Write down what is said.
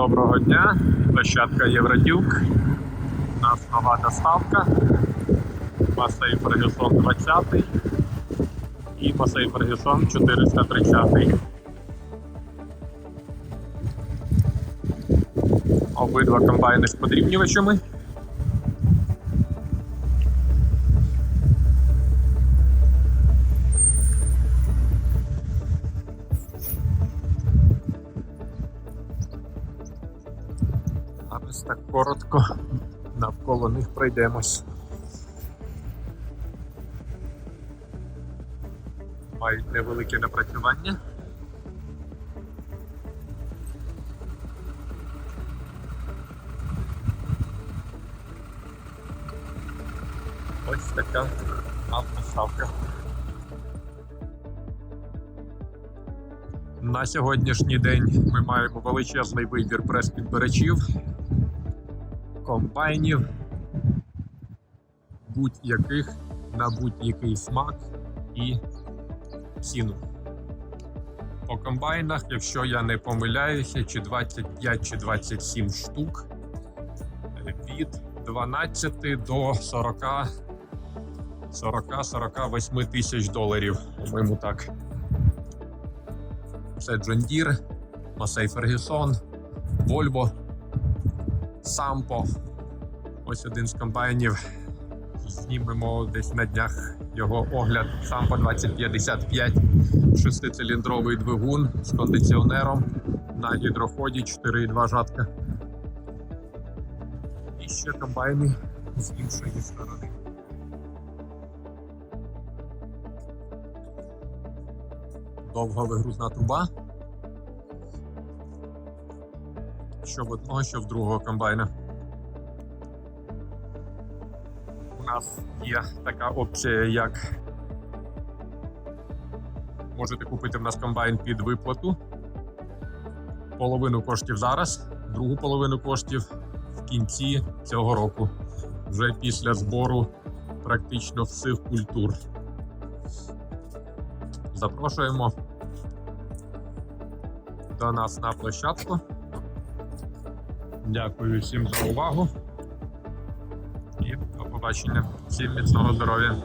Доброго дня, площадка Євродюк. У нас нова доставка. Масей Фергюсон 20 і Масей Фергюсон 430. Обидва комбайни з подрібнювачами. Ось так коротко навколо них пройдемось. Мають невелике напрацювання. Ось така автоставка. На сьогоднішній день ми маємо величезний вибір прес-підбирачів, комбайнів, будь-яких на будь-який смак і ціну. По комбайнах, якщо я не помиляюся, чи 25 чи 27 штук від 12 до 40 40-48 тисяч доларів, по-моєму так. Це John Deere, Massey Ferguson, Volvo, Sampo. Ось один з комбайнів. Знімемо десь на днях його огляд. Sampo 2055, шестициліндровий двигун з кондиціонером на гідроході 4,2 жатка. І ще комбайни з іншої сторони. довга вигрузна труба. Що в одного, що в другого комбайна. У нас є така опція, як можете купити в нас комбайн під виплату. Половину коштів зараз, другу половину коштів в кінці цього року, вже після збору практично всіх культур. Запрошуємо до нас на площадку. Дякую всім за увагу і до побачення. Всім міцного здоров'я.